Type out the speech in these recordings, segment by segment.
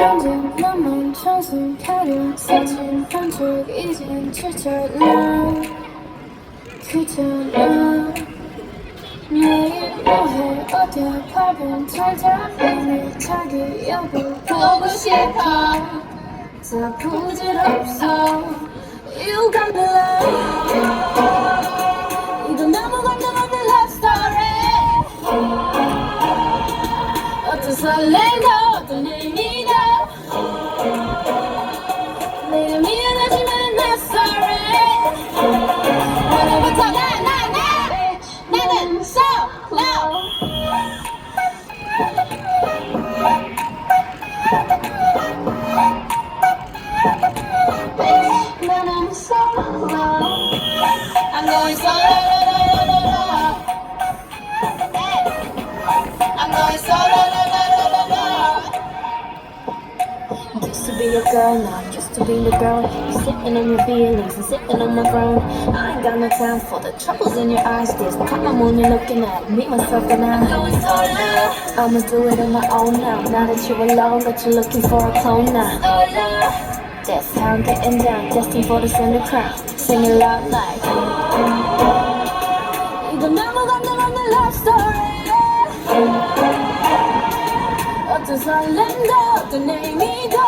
점점 너만 청순하려 사진 한쪽 이젠 출처나 그잖아 매일 뭐해 어디야 밥은 잘자 오늘 자기 여보 보고 싶어 더 부질없어 You got me love 이건 너무 감동 없는 love story 어떤 설렘 be girl, now to being the girl. You sitting on your on my throne. I ain't got no time for the troubles in your eyes. This come on when you're looking at me, myself, I. I'ma do it on my own now. Now that you're alone, but you're looking for a clone now. This how I'm getting down, destined for the center crown. Sing it loud like. You can never run the run the love story. Yeah. Up to Sunland, up to Namigo.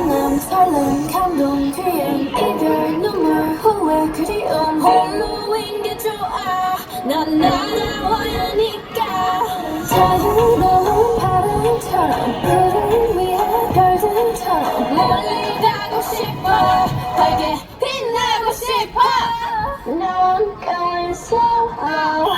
만남, 설렘, 감동, 귀여움, 이별, 눈물, 후회, 그리움. 홀로인 게 좋아. 난 날아와야 하니까. 자유로운 바람처럼 푸른 위에 별들처럼 멀리 가고 싶어. 밝게 빛나고 싶어. 넌 solo Hey!